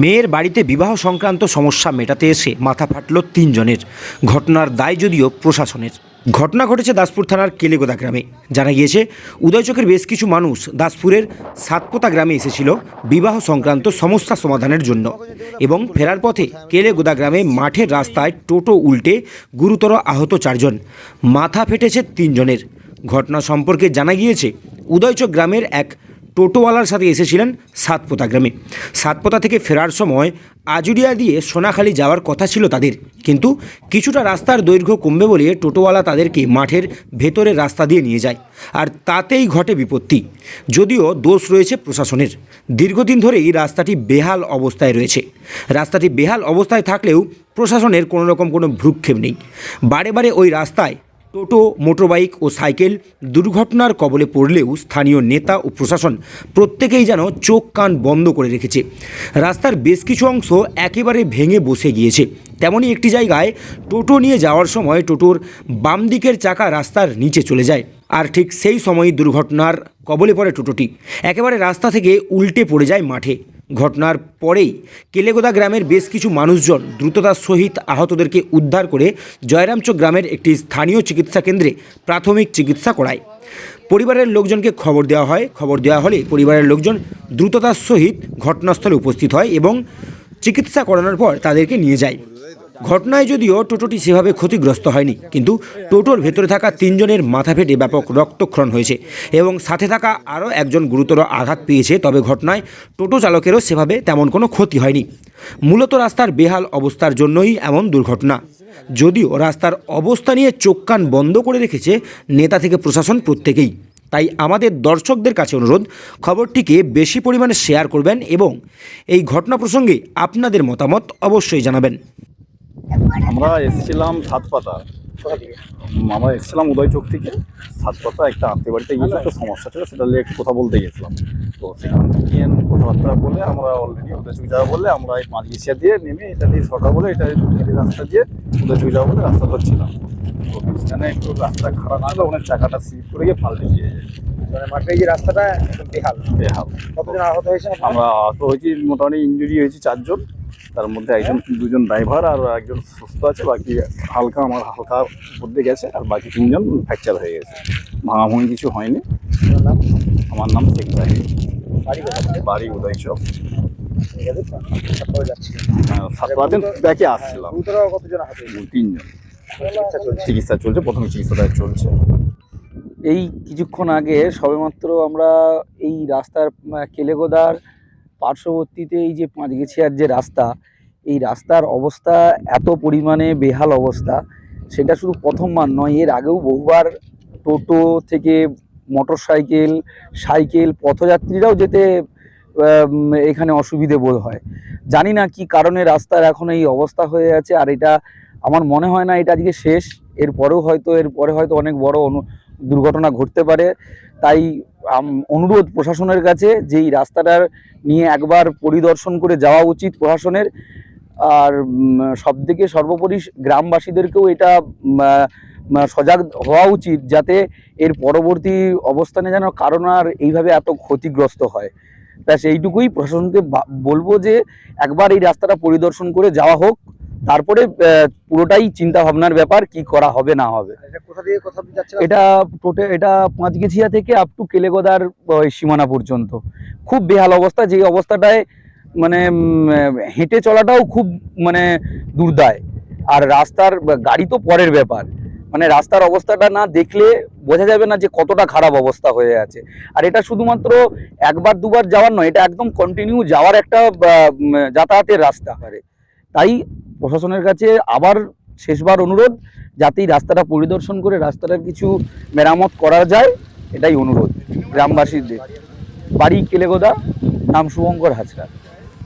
মেয়ের বাড়িতে বিবাহ সংক্রান্ত সমস্যা মেটাতে এসে মাথা ফাটল তিনজনের। ঘটনার দায় যদিও প্রশাসনের। ঘটনা ঘটেছে দাসপুর থানার কেলেগোদা গ্রামে। জানা গিয়েছে উদয়চকের বেশ কিছু মানুষ দাসপুরের সাতপোতা গ্রামে এসেছিল বিবাহ সংক্রান্ত সমস্যা সমাধানের জন্য এবং ফেরার পথে কেলেগোদা গ্রামে মাঠের রাস্তায় টোটো উল্টে গুরুতর আহত চারজন। মাথা ফেটেছে তিনজনের। ঘটনা সম্পর্কে জানা গিয়েছে উদয়চক গ্রামের এক টোটোওয়ালার সাথে এসেছিলেন সাতপোতা গ্রামে। সাতপোতা থেকে ফেরার সময় আজুরিয়া দিয়ে সোনাখালি যাওয়ার কথা ছিল তাদের। কিন্তু কিছুটা রাস্তার দৈর্ঘ্য কমবে বলে টোটোওয়ালা তাদেরকে মাঠের ভেতরের রাস্তা দিয়ে নিয়ে যায়। আর তাতেই ঘটে বিপত্তি। যদিও দোষ রয়েছে প্রশাসনের। দীর্ঘদিন ধরে এই রাস্তাটি বেহাল অবস্থায় রয়েছে। রাস্তাটি বেহাল অবস্থায় থাকলেও প্রশাসনের কোনো রকম কোনো ভ্রুক্ষেপ নেই। বারে বারে ওই রাস্তায় টোটো, মোটরবাইক ও সাইকেল দুর্ঘটনার কবলে পড়লেও স্থানীয় নেতা ও প্রশাসন প্রত্যেকেই যেন চোখ কান বন্ধ করে রেখেছে। রাস্তার বেশ কিছু অংশ একেবারে ভেঙে বসে গিয়েছে। তেমনই একটি জায়গায় টোটো নিয়ে যাওয়ার সময় টোটোর বাম দিকের চাকা রাস্তার নিচে চলে যায়। আর ঠিক সেই সময়ই দুর্ঘটনার কবলে পড়ে টোটোটি। একেবারে রাস্তা থেকে উল্টে পড়ে যায় মাঠে। ঘটনার পরেই কেলেগোদা গ্রামের বেশ কিছু মানুষজন দ্রুততার সহিত আহতদেরকে উদ্ধার করে জয়রামচক গ্রামের একটি স্থানীয় চিকিৎসা কেন্দ্রে প্রাথমিক চিকিৎসা করায়। পরিবারের লোকজনকে খবর দেওয়া হয়। খবর দেওয়া হলে পরিবারের লোকজন দ্রুততার সহিত ঘটনাস্থলে উপস্থিত হয় এবং চিকিৎসা করানোর পর তাদেরকে নিয়ে যায়। ঘটনায় যদিও টোটোটি সেভাবে ক্ষতিগ্রস্ত হয়নি, কিন্তু টোটোর ভেতরে থাকা তিনজনের মাথা ফেটে ব্যাপক রক্তক্ষরণ হয়েছে এবং সাথে থাকা আরও একজন গুরুতর আঘাত পেয়েছে, তবে ঘটনায় টোটো চালকেরও সেভাবে তেমন কোনো ক্ষতি হয়নি। মূলত রাস্তার বেহাল অবস্থার জন্যই এমন দুর্ঘটনা। যদিও রাস্তার অবস্থা নিয়ে চোখ কান বন্ধ করে রেখেছে নেতা থেকে প্রশাসন প্রত্যেকেই। তাই আমাদের দর্শকদের কাছে অনুরোধ, খবরটিকে বেশি পরিমাণে শেয়ার করবেন এবং এই ঘটনা প্রসঙ্গে আপনাদের মতামত অবশ্যই জানাবেন। আমরা এসেছিলাম সাতপাতা। আমরা এসেছিলাম উদয় চোখ থেকে। সাতপাতা একটা আত্মীয় বাড়িতে গিয়েছিলাম একটা সমস্যা ছিল সেটা নিয়ে কথা বলতে গেছিলাম তো সেখান থেকে কথাবার্তা বলে আমরা অলরেডি উদয় চোখ যাওয়া বলে আমরা এই পাঁচ গেছিয়া দিয়ে নেমে এটা দিয়ে সরকার বলে এটা রাস্তা দিয়ে উদয় চোখ যাওয়া বলে রাস্তা ধরছিলাম। তো সেখানে একটু রাস্তা খারাপ ছিল ওনার চাকাটা স্লিপ করে গিয়ে পাল্টে গিয়ে মানে মাঠে এই যে রাস্তাটা একদম বেহাল। বেহাল। কতজন আহত হয়েছে আমরা আহত হয়েছি মোটামুটি ইঞ্জুরি হয়েছি চারজন। তার মধ্যে একজন দুজন ড্রাইভার আর একজন সুস্থ আছে বাকি হালকা আমার হালকা দিয়ে গেছে আর বাকি তিনজন ফ্র্যাকচার হয়ে গেছে। ভাঙাভাঙি কিছু হয়নি। আমার নাম শেখ রাহি বাড়ি উদয় চক। সাতদিন দেখে আসছিলাম। হয়েছে তিনজন। চিকিৎসা চলছে। চিকিৎসা চলছে প্রথম চিকিৎসাটা চলছে। এই কিছুক্ষণ আগে সবেমাত্র আমরা এই রাস্তার কেলেগোদার পার্শ্ববর্তীতে এই যে পাঁচগেছিয়ার যে রাস্তা, এই রাস্তার অবস্থা এত পরিমাণে বেহাল অবস্থা, সেটা শুধু প্রথমবার নয়, এর আগেও বহুবার টোটো থেকে মোটর সাইকেল সাইকেল, পথযাত্রীরাও যেতে এখানে অসুবিধে বোধ হয়। জানি না কি কারণে রাস্তার এখন এই অবস্থা হয়ে আছে, আর এটা আমার মনে হয় না এটা আজকে শেষ, এরপরেও হয়তো, এরপরে হয়তো অনেক বড় অনু দুর্ঘটনা ঘটতে পারে। তাই অনুরোধ প্রশাসনের কাছে যে এই রাস্তাটার নিয়ে একবার পরিদর্শন করে যাওয়া উচিত প্রশাসনের। আর সব থেকে সর্বোপরি গ্রামবাসীদেরকেও এটা সজাগ হওয়া উচিত যাতে এর পরবর্তী অবস্থানে যেন কারণ আর এইভাবে এত ক্ষতিগ্রস্ত হয়। ব্যাস, এইটুকুই প্রশাসনকে বলব যে একবার এই রাস্তাটা পরিদর্শন করে যাওয়া হোক। তারপরে পুরোটাই চিন্তা ভাবনার ব্যাপার কি করা হবে না হবে। এটা এটা টোটে এটা পাঁচগেছিয়া থেকে আপ টু কেলেগোদার ওই সীমানা পর্যন্ত। খুব বেহাল অবস্থা যে অবস্থাটায় মানে হেঁটে চলাটাও খুব মানে দুর্দায়। আর রাস্তার গাড়ি তো পরের ব্যাপার। মানে রাস্তার অবস্থাটা না দেখলে বোঝা যাবে না যে কতটা খারাপ অবস্থা হয়ে আছে। আর এটা শুধুমাত্র একবার দুবার যাওয়ার নয় এটা একদম কন্টিনিউ যাওয়ার একটা যাতায়াতের রাস্তা। তাই প্রশাসনের কাছে আবার শেষবার অনুরোধ যাতে এই রাস্তাটা পরিদর্শন করে রাস্তাটার কিছু মেরামত করা যায়, এটাই অনুরোধ গ্রামবাসীদের। বাড়ি কেলেগোদা, নাম শুভঙ্কর হাজরা।